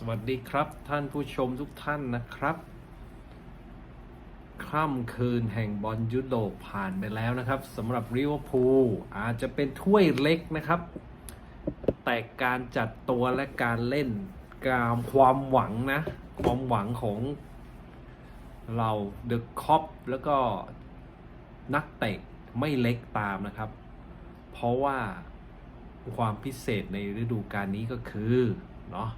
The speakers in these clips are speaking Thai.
สวัสดีครับท่านผู้ชมทุกท่านนะครับ ค่ำคืนแห่งบอลยุโรปผ่านไปแล้วนะครับสำหรับริเวอร์พูลอาจจะเป็นถ้วยเล็กนะครับ แต่การจัดตัวและการเล่นการความหวังนะ ความหวังของเราเดอะคอปแล้วก็นักเตะไม่เล็กตามนะครับ เพราะว่าความพิเศษในฤดูกาลนี้ก็คือเนาะ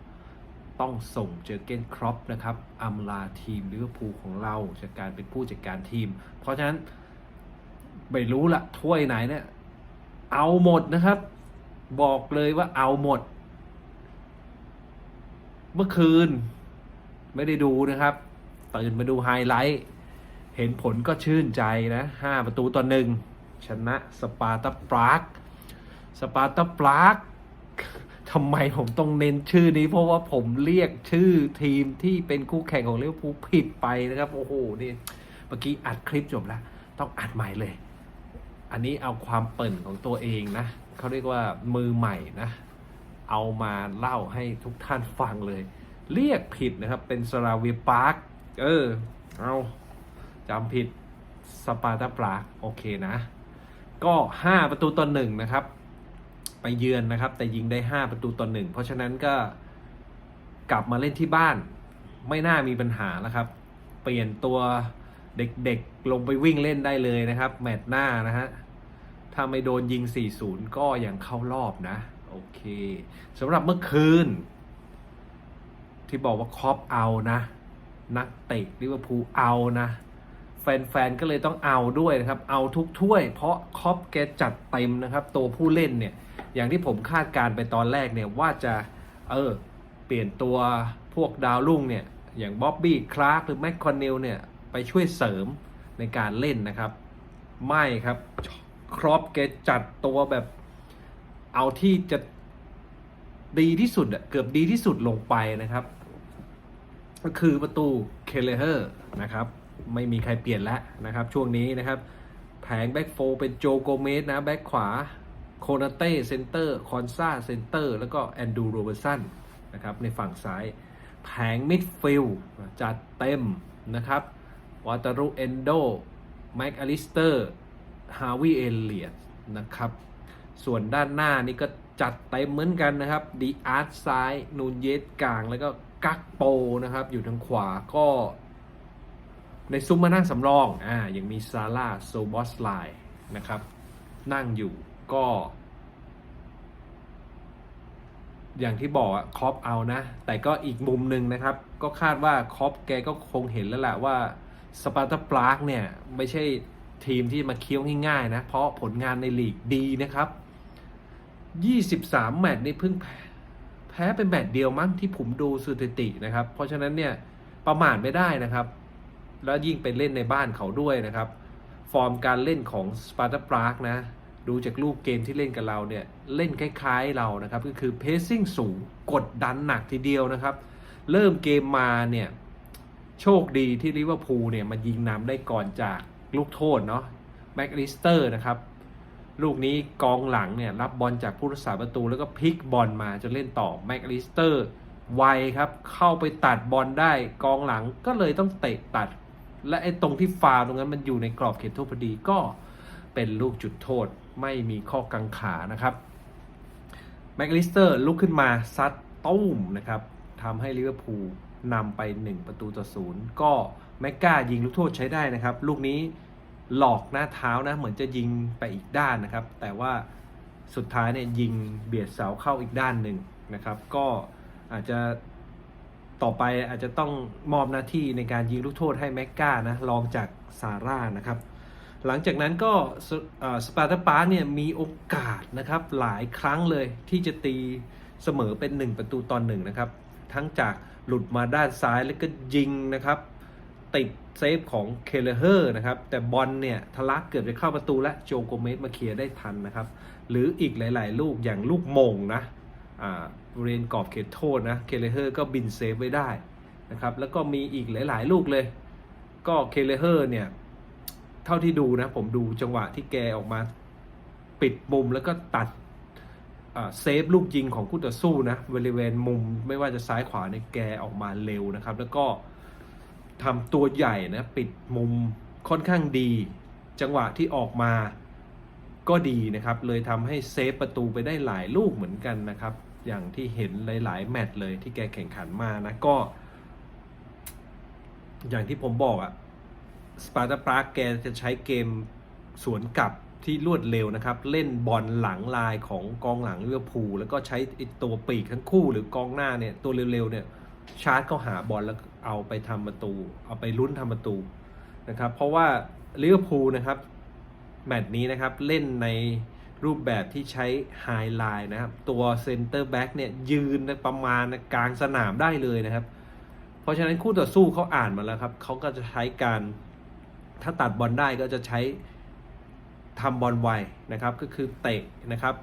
ต้องส่งเจอเกนครอปนะครับอำลาทีมลิเวอร์พูลของเราจากการเป็นผู้จัดการทีม เพราะฉะนั้นไม่รู้ละถ้วยไหนเนี่ยเอาหมดนะครับ บอกเลยว่าเอาหมด เมื่อคืนไม่ได้ดูนะครับตื่นมาดูไฮไลท์ เห็นผลก็ชื่นใจนะห้าประตูต่อหนึ่งชนะสปาร์ตาปรากสปาร์ตาปราก ทำไมผมต้องเน้นชื่อนี้ เพราะว่าผมเรียกชื่อทีมที่เป็นคู่แข่งของลิเวอร์พูลผิดไปนะครับโอ้โหนี่เมื่อกี้อัดคลิปจบแล้ว ต้องอัดใหม่เลย อันนี้เอาความเปิ่นของตัวเองนะเขาเรียกว่ามือใหม่นะ เอามาเล่าให้ทุกท่านฟังเลย เรียกผิดนะครับ เป็นสราวีปาร์คเออ เอาจำผิดสปาร์ตาปรากโอเคนะ ก็ 5 ประตูต่อหนึ่งนะครับ ไปเยือนนะครับ แต่ยิงได้ 5 ประตูต่อหนึ่งเพราะฉะนั้นก็กลับมาเล่นที่บ้าน ไม่น่ามีปัญหาแล้วครับ เปลี่ยนตัวเด็กๆลงไปวิ่งเล่นได้เลยนะครับ แมตช์หน้านะฮะถ้าไม่โดนยิง 4-0 ก็ยังเข้ารอบนะ โอเคสำหรับเมื่อคืน ที่บอกว่าครอปเอานะ นักเตะลิเวอร์พูลเอานะแฟนๆ ก็เลยต้องเอาด้วยนะครับ เอาทุกถ้วย เพราะครอปแกจัดเต็มนะครับ ตัวผู้เล่นเนี่ย อย่างที่ผมคาดการไปตอนแรกเนี่ยว่าจะเออเปลี่ยนตัวพวกดาวรุ่งเนี่ยอย่างบ๊อบบี้คลาร์กหรือแมคคอนเนลเนี่ยไปช่วยเสริมในการเล่นนะครับ ไม่ครับครอปแกจัดตัวแบบเอาที่จะดีที่สุดอะเกือบดีที่สุดลงไปนะครับ ก็คือประตูเคเลเฮอร์นะครับ ไม่มีใครเปลี่ยนแล้วนะครับ ช่วงนี้นะครับ แผงแบ็กโฟเป็นโจโกเมสนะ แบ็กขวา โคนาเต้เซนเตอร์ คอนซาเซนเตอร์ แล้วก็แอนดูโรเบอร์สันนะครับในฝั่งซ้าย แผงมิดฟิลด์จัดเต็มนะครับวาตารุเอนโดแม็กอลิสเตอร์ ฮาวิเอเลียนะครับ ส่วนด้านหน้านี่ก็จัดเต็มเหมือนกันนะครับดีอาร์ตซ้าย นูนเยสกลาง แล้วก็กักโปนะครับ อยู่ทางขวาก็ ในซุ้มมานั่งสำรอง อ่ายังมีซาร่าโซบอสไลนะครับ นั่งอยู่ ก็ อย่างที่บอกอะครอปเอานะ แต่ก็อีกมุมหนึ่งนะครับ ก็คาดว่าครอปแกก็คงเห็นแล้วแหละว่าสปาร์ตาปรากเนี่ย ไม่ใช่ทีมที่มาเคี้ยวง่ายๆนะ เพราะผลงานในลีกดีนะครับ 23 แมตช์นี่เพิ่งแพ้แพ้เป็นแมตช์เดียวมั้งที่ผมดูสถิตินะครับ เพราะฉะนั้นเนี่ยประมาทไม่ได้นะครับ แล้วยิ่งไปเล่นในบ้านเขาด้วยนะครับ ฟอร์มการเล่นของสปาร์ตาปรากนะ ดูจากรูปเกมที่เล่นกับเราเนี่ยเล่นคล้ายๆเรานะครับก็คือเพสซิ่งสูงกดดันหนักทีเดียวนะครับ เริ่มเกมมาเนี่ยโชคดีที่ลิเวอร์พูลเนี่ยมันยิงนำได้ก่อนจากลูกโทษเนาะแม็กลิสเตอร์นะครับลูกนี้กองหลังเนี่ยรับบอลจากผู้รักษาประตูแล้วก็พลิกบอลมาจะเล่นต่อแม็กลิสเตอร์ไวครับเข้าไปตัดบอลได้กองหลังก็เลยต้องเตะตัด และไอ้ตรงที่ฟาวตรงนั้นมันอยู่ในกรอบเขตโทษพอดีก็เป็นลูกจุดโทษ ไม่มีข้อกังขานะครับแม็กลิสเตอร์ลุกขึ้นมาซัดตุ้มนะครับทำให้ลิเวอร์พูลนำไป 1 ประตูต่อศูนย์ก็แม็กกายิงลูกโทษใช้ได้นะครับ ลูกนี้หลอกหน้าเท้านะ เหมือนจะยิงไปอีกด้านนะครับ แต่ว่าสุดท้ายเนี่ยยิงเบียดเสาเข้าอีกด้านหนึ่งนะครับ ก็อาจจะต่อไปอาจจะต้องมอบหน้าที่ในการยิงลูกโทษให้แม็กกานะรองจากซาร่านะครับ หลังจากนั้นก็สปาร์ตาปาเนี่ยมีโอกาสนะครับหลายครั้งเลยที่จะตีเสมอเป็น 1 ประตูตอนหนึ่งนะครับ ทั้งจากหลุดมาด้านซ้ายแล้วก็ยิงนะครับ ติดเซฟของเคเลเฮอร์นะครับ แต่บอลเนี่ยทะลักเกือบจะเข้าประตูและโจโกเมสมาเคลียร์ได้ทันนะครับ หรืออีกหลาย ๆ ลูกอย่างลูกมงนะอ่าบริเวณกรอบเขตโทษนะเคเลเฮอร์ก็บินเซฟไว้ได้นะครับแล้วก็มีอีกหลาย ๆ ลูกเลย ก็เคเลเฮอร์เนี่ย เท่าที่ดูนะ ผมดูจังหวะที่แกออกมาปิดมุมแล้วก็ตัดเซฟลูกยิงของคู่ต่อสู้นะบริเวณมุมไม่ว่าจะซ้ายขวาเนี่ยแกออกมาเร็วนะครับ แล้วก็ทำตัวใหญ่นะปิดมุมค่อนข้างดี จังหวะที่ออกมาก็ดีนะครับ เลยทำให้เซฟประตูไปได้หลายลูกเหมือนกันนะครับ อย่างที่เห็นหลาย ๆ แมตช์เลยที่แกแข่งขันมานะก็ อย่างที่ผมบอกอะ สปาร์ตาปรากแกจะใช้เกมสวนกลับที่รวดเร็วนะครับ เล่นบอลหลังลายของกองหลังลิเวอร์พูลแล้วก็ใช้ตัวปีกทั้งคู่หรือกองหน้าเนี่ยตัวเร็วๆเนี่ยชาร์จเข้าหาบอลแล้วเอาไปทำประตู เอาไปลุ้นทำประตูนะครับเพราะว่าลิเวอร์พูลนะครับแมตช์นี้นะครับเล่นในรูปแบบที่ใช้ไฮไลน์นะครับ ตัวเซนเตอร์แบ็กเนี่ยยืนประมาณกลางสนามได้เลยนะครับ เพราะฉะนั้นคู่ต่อสู้เขาอ่านมาแล้วครับเขาก็จะใช้การ ถ้าตัดบอลได้ก็จะใช้ทำบอลไวนะครับ ก็คือเตะนะครับ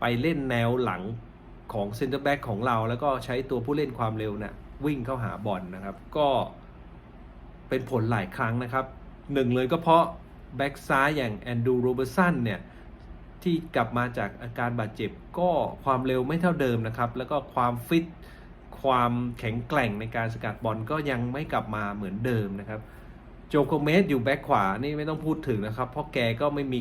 ไปเล่นแนวหลังของเซนเตอร์แบ็กของเรา แล้วก็ใช้ตัวผู้เล่นความเร็วเนะี่ยวิ่งเข้าหาบอลนะครับ ก็เป็นผลหลายครั้งนะครับหนึ่งเลยก็เพราะแบ็กซ้ายอย่างแอนดูโรเบอร์สันเนี่ย ที่กลับมาจากอาการบาดเจ็บก็ความเร็วไม่เท่าเดิมนะครับ แล้วก็ความฟิต ความแข็งแกร่งในการสกัดบอลก็ยังไม่กลับมาเหมือนเดิมนะครับ จโกเมสอยู่แบ็คขวานี่ไม่ต้องพูดถึงนะครับ เพราะแกก็ไม่มี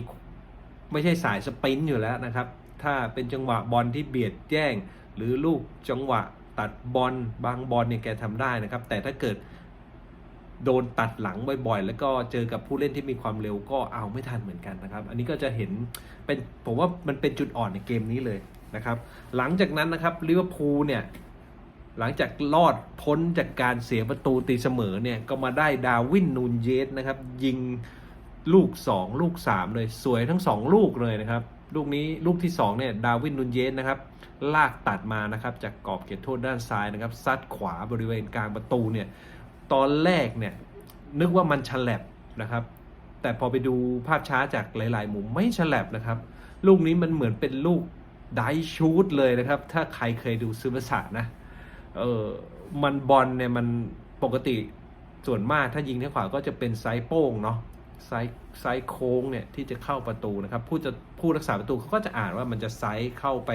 ไม่ใช่สายสปรินต์อยู่แล้วนะครับ ถ้าเป็นจังหวะบอลที่เบียดแย่ง หรือลูกจังหวะตัดบอลบางบอลเนี่ยแกทำได้นะครับ แต่ถ้าเกิดโดนตัดหลังบ่อยๆ แล้วก็เจอกับผู้เล่นที่มีความเร็วก็เอาไม่ทันเหมือนกันนะครับ อันนี้ก็จะเห็นเป็นผมว่ามันเป็นจุดอ่อนในเกมนี้เลยนะครับ หลังจากนั้นนะครับลิเวอร์พูลเนี่ย หลังจากรอดพ้นจากการเสียประตูตีเสมอเนี่ย ก็มาได้ดาวินนูนเยสนะครับ ยิงลูก 2 ลูก 3 เลยสวยทั้ง 2 ลูกเลยนะครับ ลูกนี้ลูกที่ 2 เนี่ย ดาวินนูนเยสนะครับ ลากตัดมานะครับ จากกรอบเขตโทษด้านซ้ายนะครับซัดขวาบริเวณกลางประตูเนี่ย ตอนแรกเนี่ย นึกว่ามันฉลับนะครับ แต่พอไปดูภาพช้าจากหลาย ๆ มุมไม่ฉลับนะครับ ลูกนี้มันเหมือนเป็นลูกไดชูดเลยนะครับ ถ้าใครเคยดูซูเปอร์สานะ เออมันบอลเนี่ยมันปกติส่วนมากถ้ายิงทางขวาก็จะเป็นไซส์โป้งเนาะไซส์ไซโค้งเนี่ยที่จะเข้าประตูนะครับผู้จะผู้รักษาประตูเขาก็จะอ่านว่ามันจะไซส์เข้าไป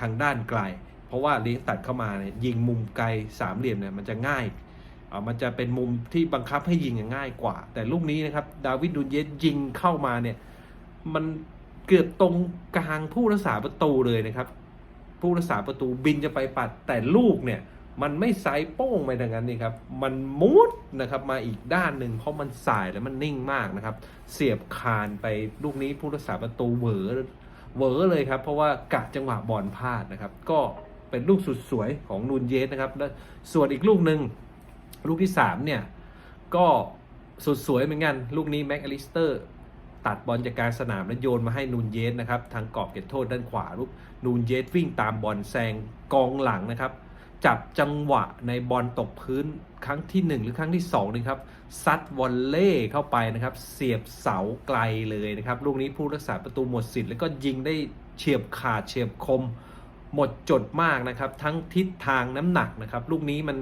ทางด้านไกล เพราะว่าเลี้ยงตัดเข้ามาเนี่ยยิงมุมไกลสามเหลี่ยมเนี่ยมันจะง่ายอ่ามันจะเป็นมุมที่บังคับให้ยิงง่ายกว่า แต่ลูกนี้นะครับดาวิดดูนเยสยิงเข้ามาเนี่ยมันเกือบตรงกลางผู้รักษาประตูเลยนะครับ ผู้รักษาประตูบินจะไปปัดแต่ลูกเนี่ยมันไม่ไซส์โป้งไปดังนั้นนี่ครับ มันมุดนะครับมาอีกด้านหนึ่งเพราะมันสายแล้วมันนิ่งมากนะครับ เสียบคานไปลูกนี้ผู้รักษาประตูเหวอเหวอเลยครับ เพราะว่ากะจังหวะบอลพลาดนะครับ ก็เป็นลูกสุดสวยของนูนเยสนะครับแล้วส่วนอีกลูกหนึ่งลูกที่สามเนี่ยก็สุดสวยเหมือนกัน ลูกนี้แม็กอลิสเตอร์ ตัดบอลจากกลารสนามแล้วโยนมาให้นูนเยสนะครับทางกรอบเขตโทษด้านขวาลูกนูนเยสวิ่งตามบอลแซงกองหลังนะครับ จับจังหวะในบอลตกพื้นครั้งที่ 1 หรือครั้งที่2นะครับซัดวอลเล่เข้าไปนะครับ เสียบเสาไกลเลยนะครับ ลูกนี้ผู้รักษาประตูหมดสิทธิ์แล้วก็ยิงได้เฉียบขาดเฉียบคม หมดจดมากนะครับ ทั้งทิศทางน้ำหนักนะครับ ลูกนี้มัน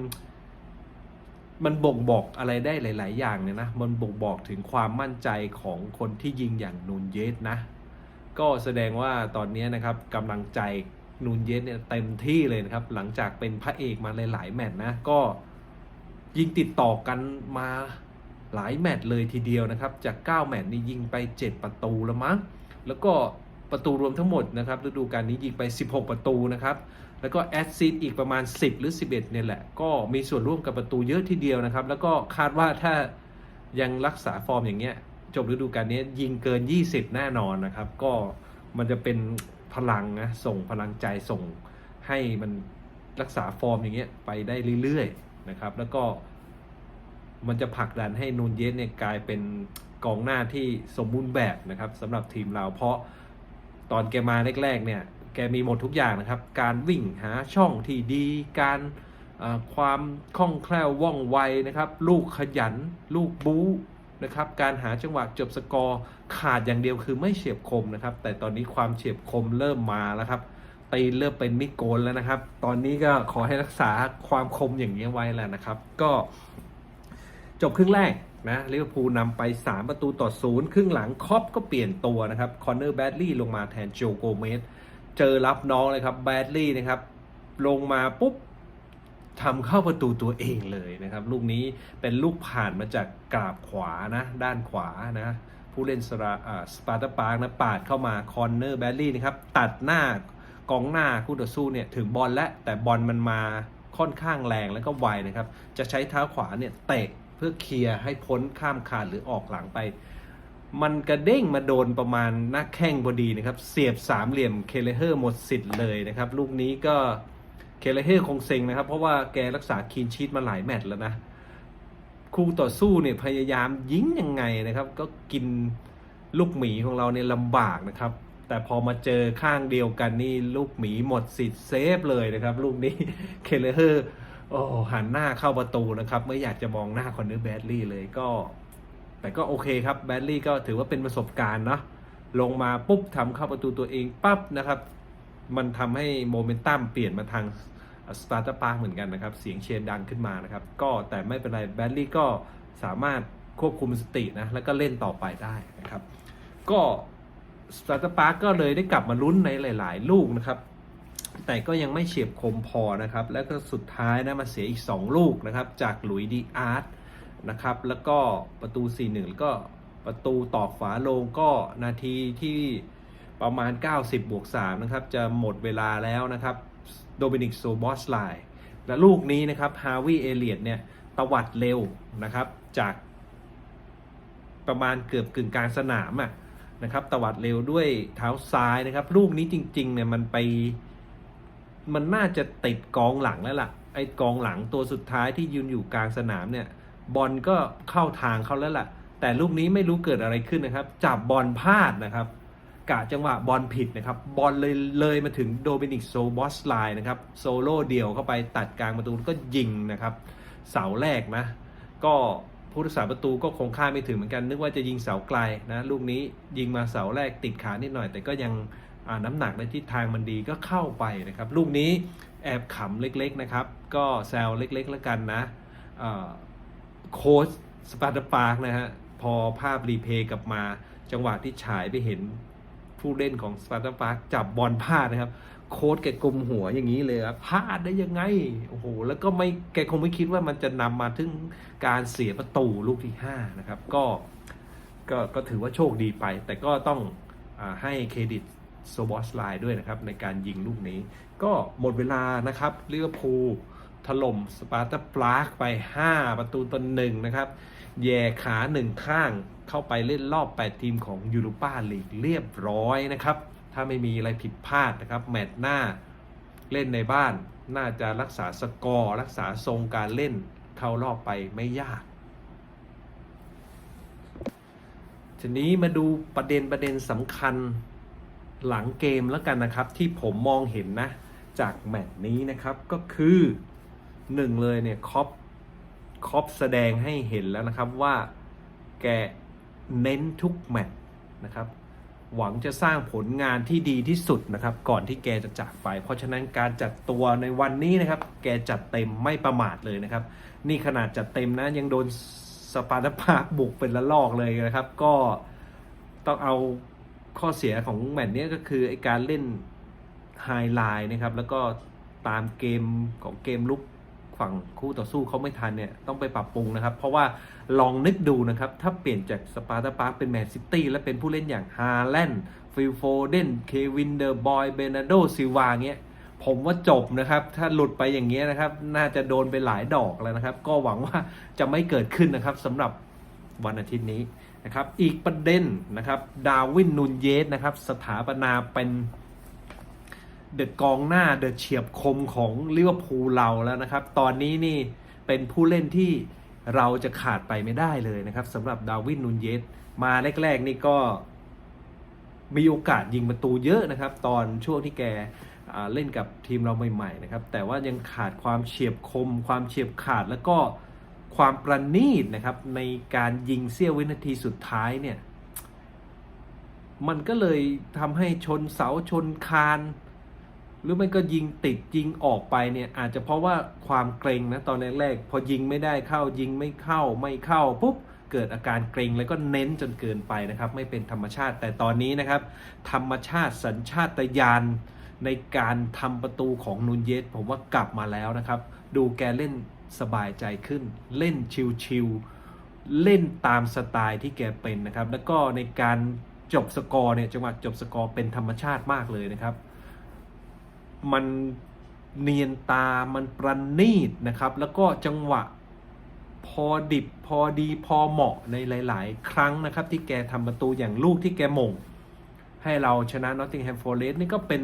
มันบ่งบอกอะไรได้หลาย ๆ อย่างเนี่ยนะ มันบ่งบอกถึงความมั่นใจของคนที่ยิงอย่างนูนเยสนะ ก็แสดงว่าตอนนี้นะครับกำลังใจนูนเยสเนี่ยเต็มที่เลยนะครับ หลังจากเป็นพระเอกมาหลาย ๆ แมตช์นะ ก็ยิงติดต่อกันมาหลายแมตช์เลยทีเดียวนะครับ จาก 9 แมตช์นี่ยิงไป 7 ประตูแล้วมั้ง แล้วก็ประตูรวมทั้งหมดนะครับฤดูกาลนี้ยิงไป 16 ประตูนะครับ แล้วก็แอดซิดอีกประมาณ 10 หรือ 11เนี่ยแหละ ก็มีส่วนร่วมกับประตูเยอะทีเดียวนะครับ แล้วก็คาดว่าถ้ายังรักษาฟอร์มอย่างเงี้ย จบฤดูกาลนี้ยิงเกิน 20 แน่นอนนะครับ ก็มันจะเป็นพลังนะส่งพลังใจส่งให้มันรักษาฟอร์มอย่างเงี้ยไปได้เรื่อยๆนะครับ แล้วก็มันจะผลักดันให้นูนเยสเนี่ยกลายเป็นกองหน้าที่สมบูรณ์แบบนะครับสำหรับทีมเราเพราะตอนแกมาแรกๆเนี่ย แกมีหมดทุกอย่างนะครับ การวิ่งหาช่องที่ดี การความคล่องแคล่วว่องไวนะครับ ลูกขยัน ลูกบู๊นะครับ การหาจังหวะจบสกอร์ขาดอย่างเดียวคือไม่เฉียบคมนะครับ แต่ตอนนี้ความเฉียบคมเริ่มมาแล้วครับตีเริ่มเป็นมิโกนแล้วนะครับ ตอนนี้ก็ขอให้รักษาความคมอย่างนี้ไว้แหละนะครับ ก็จบครึ่งแรกนะลิเวอร์พูลนำไป 3 ประตูต่อศูนย์ครึ่งหลังคอปก็เปลี่ยนตัวนะครับ คอนเนอร์แบดลี่ลงมาแทนโจโกเมส เจอรับน้องเลยครับแบดลี่นะครับ ลงมาปุ๊บทำเข้าประตูตัวเองเลยนะครับ ลูกนี้เป็นลูกผ่านมาจากกราบขวานะ ด้านขวานะ ผู้เล่นสระสปาร์ตาปาร์กนะปาดเข้ามาคอนเนอร์แบดลี่นะครับ ตัดหน้ากองหน้าคู่ต่อสู้เนี่ยถึงบอลแล้วแต่บอลมันมาค่อนข้างแรงแล้วก็ไวนะครับ จะใช้เท้าขวาเนี่ยเตะเพื่อเคลียร์ให้พ้นข้ามคานหรือออกหลังไป มันกระเด้งมาโดนประมาณหน้าแข้งพอดีนะครับ เสียบสามเหลี่ยมเคเลเฮอร์หมดสิทธิ์เลยนะครับ ลูกนี้ก็เคเลเฮอร์คงเซ็งนะครับ เพราะว่าแกรักษาคีนชีตมาหลายแมตช์แล้วนะ คู่ต่อสู้เนี่ยพยายามยิงยังไงนะครับ ก็กินลูกหมีของเราเนี่ยลำบากนะครับ แต่พอมาเจอข้างเดียวกันนี่ลูกหมีหมดสิทธิ์เซฟเลยนะครับ ลูกนี้เคเลเฮอร์โอ้หันหน้าเข้าประตูนะครับ ไม่อยากจะมองหน้าคอนเนอร์แบดลี่เลยก็ แต่ก็โอเคครับแบดลี่ก็ถือว่าเป็นประสบการณ์เนาะลงมาปุ๊บทำเข้าประตูตัวเองปั๊บนะครับ มันทำให้โมเมนตัมเปลี่ยนมาทางสตาร์ตพาร์เหมือนกันนะครับ เสียงเชียร์ดังขึ้นมานะครับ ก็แต่ไม่เป็นไรแบดลี่ก็สามารถควบคุมสตินะ แล้วก็เล่นต่อไปได้นะครับ ก็สตาร์ตพาร์ก็เลยได้กลับมาลุ้นในหลาย ๆ ลูกนะครับ แต่ก็ยังไม่เฉียบคมพอนะครับ แล้วก็สุดท้ายนะมาเสียอีก 2 ลูกนะครับ จากหลุยดีอาร์ต นะครับ แล้วก็ประตู 4-1 แล้วก็ประตูตอกฝาโลงก็นาทีที่ประมาณ 90 บวก 3 นะครับ จะหมดเวลาแล้วนะครับ โดมินิกโซบอสไลและลูกนี้นะครับฮาวิเอเลียตเนี่ยตวัดเร็วนะครับ จากประมาณเกือบกึ่งกลางสนามอะนะครับ ตวัดเร็วด้วยเท้าซ้ายนะครับ ลูกนี้จริงๆเนี่ยมันไปมันน่าจะติดกองหลังแล้วล่ะไอ้กองหลังตัวสุดท้ายที่ยืนอยู่กลางสนามเนี่ย บอลก็เข้าทางเขาแล้วล่ะ แต่ลูกนี้ไม่รู้เกิดอะไรขึ้นนะครับ จับบอลพลาดนะครับกะจังหวะบอลผิดนะครับบอลเลยเลยมาถึงโดมินิกโซบอสไลน์นะครับโซโล่เดี่ยวเข้าไปตัดกลางประตูก็ยิงนะครับ เสาแรกนะ ก็ผู้รักษาประตูก็คงคาดไม่ถึงเหมือนกัน นึกว่าจะยิงเสาไกลนะลูกนี้ยิงมาเสาแรกติดขานิดหน่อย แต่ก็ยังน้ำหนักในทิศทางมันดีก็เข้าไปนะครับ ลูกนี้แอบขำเล็กๆนะครับ ก็แซวเล็กๆแล้วกันนะอ่า โค้ชสปาร์ตาปาร์กนะฮะ พอภาพรีเพย์กลับมา จังหวะที่ฉายไปเห็นผู้เล่นของสปาร์ตาปาร์กจับบอลพลาดนะครับ โค้ชแกกลมหัวอย่างนี้เลยครับพลาดได้ยังไง โอ้โห แล้วก็ไม่แกคงไม่คิดว่ามันจะนำมาถึงการเสียประตูลูกที่ 5 นะครับ ก็ก็ก็ถือว่าโชคดีไป แต่ก็ต้องอให้เครดิตโซบอสไลน์ด้วยนะครับ ในการยิงลูกนี้ ก็หมดเวลานะครับลิเวอร์พูล ถล่มสปาร์ตาปรากไป 5 ประตูต่อหนึ่งนะครับแย่ขาหนึ่งข้างเข้าไปเล่นรอบ 8 ทีมของยูโรปาลีกเรียบร้อยนะครับ ถ้าไม่มีอะไรผิดพลาดนะครับ แมตช์หน้าเล่นในบ้าน น่าจะรักษาสกอร์ รักษาทรงการเล่นเข้ารอบไปไม่ยากทีนี้มาดูประเด็นประเด็นสำคัญหลังเกมแล้วกันนะครับ ที่ผมมองเห็นนะ จากแมตช์นี้นะครับก็คือ หนึ่งเลยเนี่ยคอปคอปแสดงให้เห็นแล้วนะครับว่าแกเน้นทุกแมตช์นะครับหวังจะสร้างผลงานที่ดีที่สุดนะครับ ก่อนที่แกจะจากไป เพราะฉะนั้นการจัดตัวในวันนี้นะครับ แกจัดเต็มไม่ประมาทเลยนะครับ นี่ขนาดจัดเต็มนะยังโดนสปาร์ตาพาบุกเป็นละลอกเลยนะครับ ก็ต้องเอาข้อเสียของแมตช์นี้ก็คือไอการเล่นไฮไลน์นะครับ แล้วก็ตามเกมของเกมลุก ฝั่งคู่ต่อสู้เขาไม่ทันเนี่ยต้องไปปรับปรุงนะครับ เพราะว่าลองนึกดูนะครับ ถ้าเปลี่ยนจากสปาร์ตาปาร์คเป็นแมนซิตี้และเป็นผู้เล่นอย่างฮาแลนด์ฟิลโฟเดนเควินเดอร์บอยเบนาโดซิวาเงี้ยผมว่าจบนะครับ ถ้าหลุดไปอย่างเงี้ยนะครับ น่าจะโดนไปหลายดอกแล้วนะครับ ก็หวังว่าจะไม่เกิดขึ้นนะครับสำหรับวันอาทิตย์นี้นะครับ อีกประเด็นนะครับ ดาวินนูนเยสนะครับ สถาปนาเป็น เดอะกองหน้าเดอะเฉียบคมของลิเวอร์พูลเราแล้วนะครับ ตอนนี้นี่เป็นผู้เล่นที่เราจะขาดไปไม่ได้เลยนะครับสำหรับดาวินนูนเยสมาแรก ๆ นี่ก็มีโอกาสยิงประตูเยอะนะครับ ตอนช่วงที่แกเล่นกับทีมเราใหม่ๆนะครับ แต่ว่ายังขาดความเฉียบคม ความเฉียบขาดแล้วก็ความประณีตนะครับในการยิงเสี้ยววินาทีสุดท้ายเนี่ย มันก็เลยทำให้ชนเสาชนคาน หรือไม่ก็ยิงติดยิงออกไปเนี่ยอาจจะเพราะว่าความเกรงนะตอนแรกๆพอยิงไม่ได้เข้ายิงไม่เข้าไม่เข้าปุ๊บเกิดอาการเกรงแล้วก็เน้นจนเกินไปนะครับ ไม่เป็นธรรมชาติแต่ตอนนี้นะครับ ธรรมชาติสัญชาตญาณในการทำประตูของนูนเยสผมว่ากลับมาแล้วนะครับ ดูแกเล่นสบายใจขึ้น เล่นชิลๆเล่นตามสไตล์ที่แกเป็นนะครับ แล้วก็ในการจบสกอร์เนี่ยจังหวะจบสกอร์เป็นธรรมชาติมากเลยนะครับ มันเนียนตามันประณีตนะครับ แล้วก็จังหวะพอดิบพอดีพอเหมาะในหลาย ๆ ครั้งนะครับ ที่แกทำประตูอย่างลูกที่แกมง ให้เราชนะ Nottingham Forest นี่ก็เป็น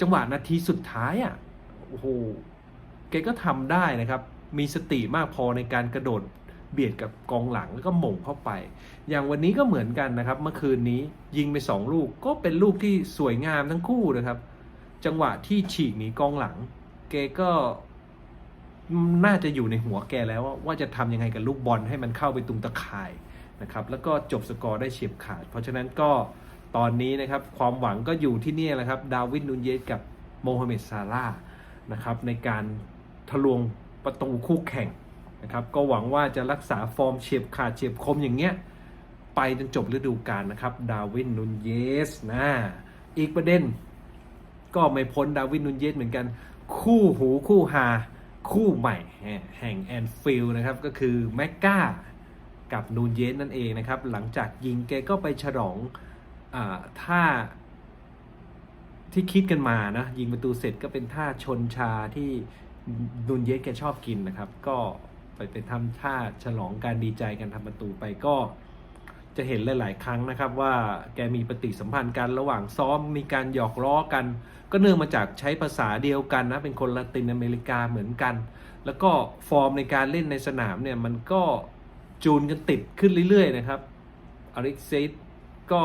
จังหวะนาทีสุดท้ายอะโอ้โหแกก็ทำได้นะครับ มีสติมากพอในการกระโดด เบียดกับกองหลังแล้วก็หม่งเข้าไป อย่างวันนี้ก็เหมือนกันนะครับ เมื่อคืนนี้ยิงไปสองลูกก็เป็นลูกที่สวยงามทั้งคู่นะครับ จังหวะที่ฉีกหนีกองหลังแกก็น่าจะอยู่ในหัวแกแล้วว่าจะทำยังไงกับลูกบอลให้มันเข้าไปตรงตะข่ายนะครับแล้วก็จบสกอร์ได้เฉียบขาด เพราะฉะนั้นก็ตอนนี้นะครับความหวังก็อยู่ที่นี่แหละครับดาวิดนูนเยสกับโมฮัมเหม็ดซาร่านะครับในการทะลวงประตูคู่แข่ง นะครับก็หวังว่าจะรักษาฟอร์มเฉียบขาดเฉียบคมอย่างเงี้ยไปจนจบฤดูกาลนะครับดาวินนูนเยสนะอีกประเด็น ก็ไม่พ้นดาวินนูนเยสเหมือนกัน คู่หูคู่หาคู่ใหม่แห่งแอนฟิลด์นะครับก็คือแมกกากับนูนเยสนั่นเองนะครับ หลังจากยิงแกก็ไปฉลองอท่าที่คิดกันมานะยิงประตูเสร็จก็เป็นท่าชนชาที่นูนเยสแกชอบกินนะครับ ก็ ไปเป็นทำท่าฉลองการดีใจกันทำประตูไปก็จะเห็นหลาย ๆ ครั้งนะครับว่าแกมีปฏิสัมพันธ์กันระหว่างซ้อมมีการหยอกล้อกัน ก็เนื่องมาจากใช้ภาษาเดียวกันนะเป็นคนละตินอเมริกาเหมือนกัน แล้วก็ฟอร์มในการเล่นในสนามเนี่ยมันก็จูนกันติดขึ้นเรื่อย ๆ นะครับอเล็กซิสก็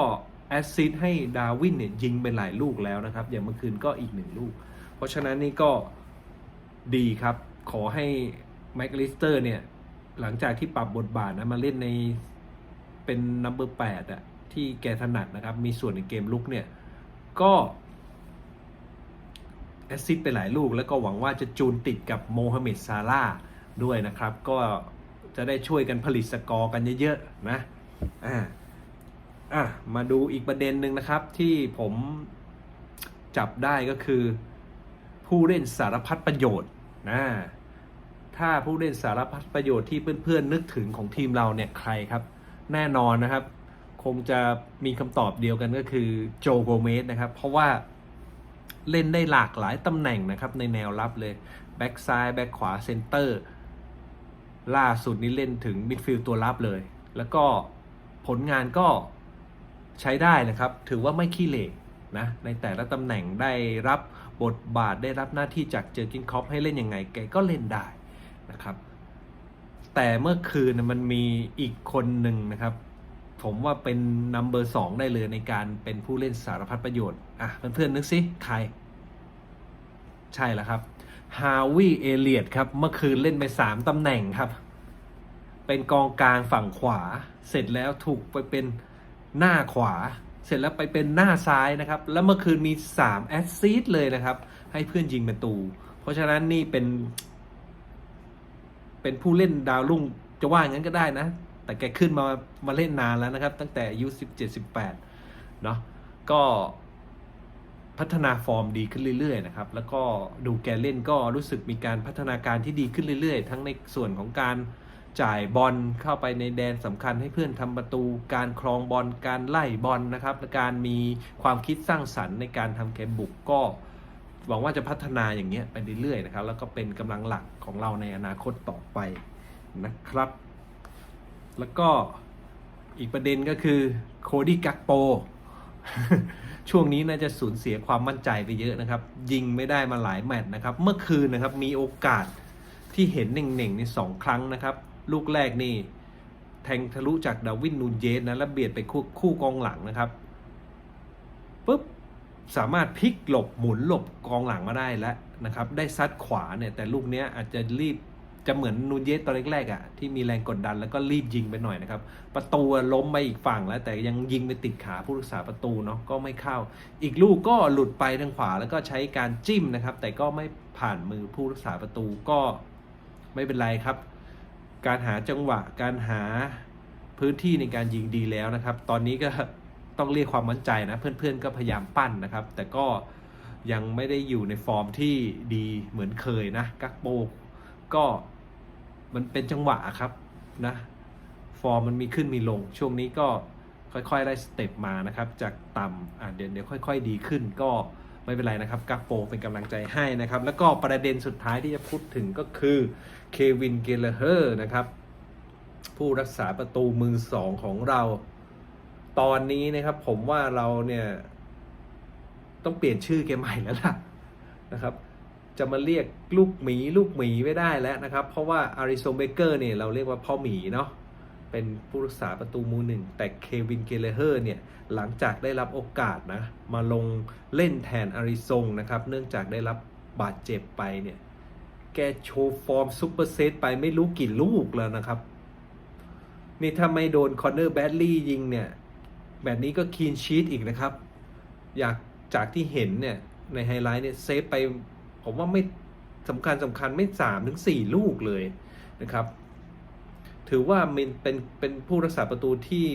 แอสซิสให้ดาวินเนี่ยยิงไปหลายลูกแล้วนะครับ อย่างเมื่อคืนก็อีกหนึ่งลูก เพราะฉะนั้นนี่ก็ดีครับขอให้ แม็กลิสเตอร์เนี่ย หลังจากที่ปรับบทบาทนะมาเล่นในเป็นนัมเบอร์แปดอะที่แกถนัดนะครับ มีส่วนในเกมลุกเนี่ย ก็แอสซิสไปหลายลูก แล้วก็หวังว่าจะจูนติดกับโมฮัมเหม็ดซาร่าด้วยนะครับ ก็จะได้ช่วยกันผลิตสกอร์กันเยอะๆนะ อ่า อะ มาดูอีกประเด็นหนึ่งนะครับ ที่ผมจับได้ก็คือ ผู้เล่นสารพัดประโยชน์นะ ถ้าผู้เล่นสารพัดประโยชน์ที่เพื่อนๆนึกถึงของทีมเราเนี่ยใครครับ แน่นอนนะครับ คงจะมีคำตอบเดียวกันก็คือโจโกเมสนะครับ เพราะว่าเล่นได้หลากหลายตำแหน่งนะครับ ในแนวรับเลย แบ็กซ้าย แบ็กขวา เซนเตอร์ ล่าสุดนี้เล่นถึงมิดฟิลด์ตัวรับเลย แล้วก็ผลงานก็ใช้ได้นะครับ ถือว่าไม่ขี้เหร่นะ ในแต่ละตำแหน่งได้รับบทบาทได้รับหน้าที่จากเจอร์กินคอปให้เล่นยังไง แกก็เล่นได้ นะครับ แต่เมื่อคืนมันมีอีกคนหนึ่งนะครับ ผมว่าเป็นนัมเบอร์สองได้เลยในการเป็นผู้เล่นสารพัดประโยชน์ อะเพื่อนๆนึกสิใคร ใช่แล้วครับฮาวิเอเลียดครับ เมื่อคืนเล่นไปสามตำแหน่งครับ เป็นกองกลางฝั่งขวา เสร็จแล้วถูกไปเป็นหน้าขวา เสร็จแล้วไปเป็นหน้าซ้ายนะครับ แล้วเมื่อคืนมี3แอสซิสเลยนะครับ ให้เพื่อนยิงประตู เพราะฉะนั้นนี่เป็น เป็นผู้เล่นดาวรุ่งจะว่าอย่างนั้นก็ได้นะ แต่แกขึ้นมามาเล่นนานแล้วนะครับ ตั้งแต่อายุ17 18เนาะก็พัฒนาฟอร์มดีขึ้นเรื่อยๆนะครับ แล้วก็ดูแกเล่นก็รู้สึกมีการพัฒนาการที่ดีขึ้นเรื่อยๆ ทั้งในส่วนของการจ่ายบอลเข้าไปในแดนสำคัญให้เพื่อนทำประตู การครองบอล การไล่บอลนะครับ และการมีความคิดสร้างสรรค์ในการทำเกมบุกก็ หวังว่าจะพัฒนาอย่างเงี้ยไปเรื่อยๆนะครับ แล้วก็เป็นกำลังหลักของเราในอนาคตต่อไปนะครับ แล้วก็อีกประเด็นก็คือโคดี้กักโป ช่วงนี้น่าจะสูญเสียความมั่นใจไปเยอะนะครับ ยิงไม่ได้มาหลายแมตช์นะครับ เมื่อคืนนะครับมีโอกาสที่เห็นเน่งๆในสองครั้งนะครับ ลูกแรกนี่แทงทะลุจากดาวินนูนเยสนะ แล้วเบียดไปคู่คู่กองหลังนะครับปุ๊บ สามารถพลิกหลบหมุนหลบกองหลังมาได้แล้วนะครับ ได้ซัดขวาเนี่ยแต่ลูกเนี้ยอาจจะรีบจะเหมือนนูนเยสตอนแรกๆอะ่ะที่มีแรงกดดันแล้วก็รีบยิงไปหน่อยนะครับ ประตูล้มไปอีกฝั่งแล้ว แต่ยังยิงไปติดขาผู้รักษาประตูเนาะก็ไม่เข้า อีกลูกก็หลุดไปทางขวาแล้วก็ใช้การจิ้มนะครับ แต่ก็ไม่ผ่านมือผู้รักษาประตูก็ไม่เป็นไรครับ การหาจังหวะการหาพื้นที่ในการยิงดีแล้วนะครับ ตอนนี้ก็ ต้องเรียกความมั่นใจนะ เพื่อนๆก็พยายามปั้นนะครับ แต่ก็ยังไม่ได้อยู่ในฟอร์มที่ดีเหมือนเคยนะ กักโปก็มันเป็นจังหวะครับนะฟอร์มมันมีขึ้นมีลง ช่วงนี้ก็ค่อยๆได้สเต็ปมานะครับ จากต่ำอ่าเดี๋ยวเดี๋ยวค่อย ๆ ดีขึ้นก็ไม่เป็นไรนะครับกักโปเป็นกำลังใจให้นะครับ แล้วก็ประเด็นสุดท้ายที่จะพูดถึงก็คือเควินเกลเฮอร์นะครับผู้รักษาประตูมือสองของเรา ตอนนี้นะครับผมว่าเราเนี่ย ต้องเปลี่ยนชื่อแกใหม่แล้วล่ะนะครับ จะมาเรียกลูกหมีลูกหมีไม่ได้แล้วนะครับ เพราะว่าอาริโซเบเกอร์เนี่ยเราเรียกว่าพ่อหมีเนาะเป็นผู้รักษาประตูมือหนึ่ง แต่เควินเกเลเฮอร์เนี่ยหลังจากได้รับโอกาสนะ มาลงเล่นแทนอาริซงนะครับ เนื่องจากได้รับบาดเจ็บไปเนี่ย แกโชว์ฟอร์มซุปเปอร์เซตไปไม่รู้กี่ลูกแล้วนะครับ นี่ถ้าไม่โดนคอนเนอร์แบดลี่ยิงเนี่ย แบบนี้ก็คีนชีตอีกนะครับ อยากจากที่เห็นเนี่ยในไฮไลท์เนี่ยเซฟไปผมว่าไม่สำคัญสำคัญไม่สามถึงสี่ลูกเลยนะครับ ถือว่ามันเป็นเป็นผู้รักษาประตูที่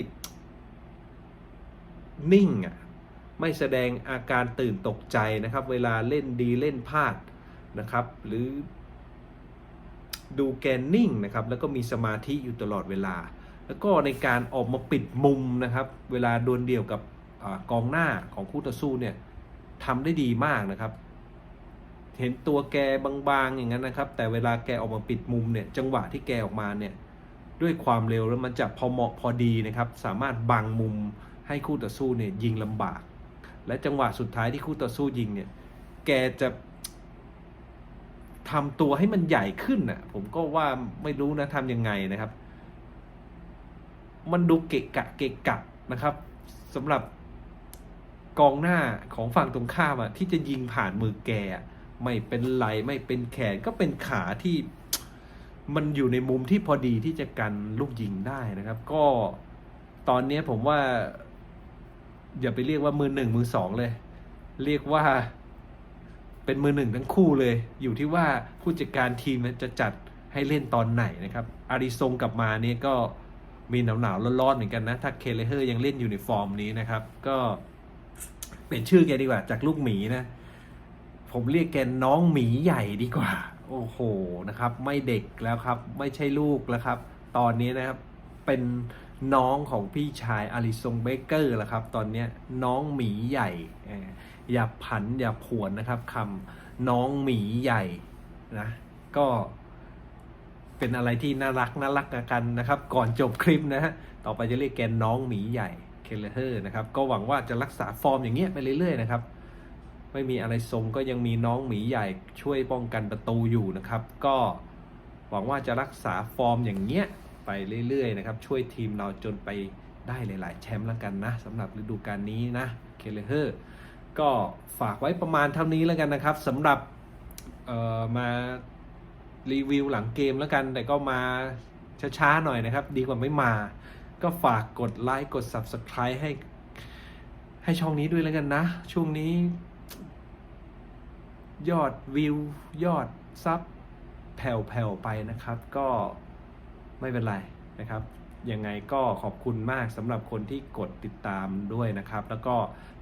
นิ่งอะไม่แสดงอาการตื่นตกใจนะครับ เวลาเล่นดีเล่นพลาดนะครับ หรือดูแกนนิ่งนะครับ แล้วก็มีสมาธิอยู่ตลอดเวลา แล้วก็ในการออกมาปิดมุมนะครับ เวลาดวลเดี่ยวกับอกองหน้าของคู่ต่อสู้เนี่ยทำได้ดีมากนะครับ เห็นตัวแกบางๆอย่างนั้นนะครับ แต่เวลาแกออกมาปิดมุมเนี่ยจังหวะที่แกออกมาเนี่ยด้วยความเร็วแล้วมันจะพอเหมาะพอดีนะครับ สามารถบังมุมให้คู่ต่อสู้เนี่ยยิงลำบาก และจังหวะสุดท้ายที่คู่ต่อสู้ยิงเนี่ยแกจะทำตัวให้มันใหญ่ขึ้นน่ะผมก็ว่าไม่รู้นะทำยังไงนะครับ มันดูเกะกะเกะกะนะครับสำหรับกองหน้าของฝั่งตรงข้ามอะที่จะยิงผ่านมือแกไม่เป็นไหลไม่เป็นแขนก็เป็นขาที่มันอยู่ในมุมที่พอดีที่จะกันลูกยิงได้นะครับ ก็ตอนนี้ผมว่า อย่าไปเรียกว่ามือหนึ่งมือสองเลย เรียกว่าเป็นมือหนึ่งทั้งคู่เลย อยู่ที่ว่าผู้จัดการทีมจะจัดให้เล่นตอนไหนนะครับอาริซงกลับมาเนี่ยก็ มีหนาวหนาวๆร้อนๆเหมือนกันนะ ถ้าเคเลเฮอร์ยังเล่นยู่ในฟอร์มนี้นะครับ ก็เปลี่ยนชื่อแกดีกว่าจากลูกหมีนะ ผมเรียกแกน้องหมีใหญ่ดีกว่า โอ้โหนะครับ ไม่เด็กแล้วครับ ไม่ใช่ลูกแล้วครับ ตอนนี้นะครับเป็นน้องของพี่ชายอาริซงเบเกอร์แล้วครับ ตอนนี้น้องหมีใหญ่เอ่ออย่าผันอย่าผวนนะครับคำน้องหมีใหญ่นะ ก็ เป็นอะไรที่น่ารักน่ารักกันนะครับ ก่อนจบคลิปนะฮะต่อไปจะเรียกแกน้องหมีใหญ่เคเลเฮอร์นะครับก็หวังว่าจะรักษาฟอร์มอย่างเงี้ยไปเรื่อยๆนะครับไม่มีอะไรทรงก็ยังมีน้องหมีใหญ่ช่วยป้องกันประตูอยู่นะครับ ก็หวังว่าจะรักษาฟอร์มอย่างเงี้ยไปเรื่อยๆนะครับช่วยทีมเราจนไปได้หลาย ๆ แชมป์แล้วกันนะสำหรับฤดูกาลนี้นะเคเลเฮอร์ก็ฝากไว้ประมาณเท่านี้แล้วกันนะครับสำหรับเออมา รีวิวหลังเกมแล้วกัน แต่ก็มาช้าๆหน่อยนะครับ ดีกว่าไม่มา ก็ฝากกดไลค์กด Subscribe ให้ ให้ช่องนี้ด้วยแล้วกันนะ ช่วงนี้ ยอดวิว ยอดซับแผ่วๆไปนะครับ ก็ไม่เป็นไรนะครับยังไงก็ขอบคุณมากสำหรับคนที่กดติดตามด้วยนะครับ แล้วก็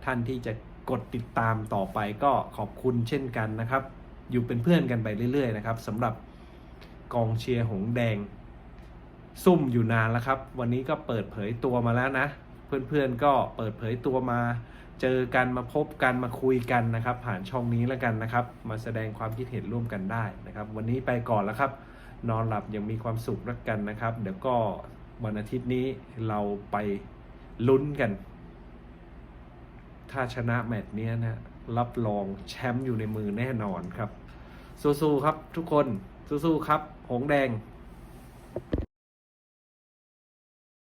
ท่านที่จะกดติดตามต่อไปก็ขอบคุณเช่นกันนะครับ อยู่เป็นเพื่อนกันไปเรื่อยๆนะครับสำหรับ กองเชียร์หงแดง ซุ่มอยู่นานแล้วครับ วันนี้ก็เปิดเผยตัวมาแล้วนะ เพื่อนๆก็เปิดเผยตัวมา เจอกันมาพบกันมาคุยกันนะครับ ผ่านช่องนี้แล้วกันนะครับ มาแสดงความคิดเห็นร่วมกันได้นะครับ วันนี้ไปก่อนแล้วครับ นอนหลับยังมีความสุขรักกันนะครับ เดี๋ยวก็วันอาทิตย์นี้เราไปลุ้นกัน ถ้าชนะแมตช์เนี้ยนะรับรองแชมป์อยู่ในมือแน่นอนครับ สู้ๆครับทุกคน สู้ๆครับ หงแดง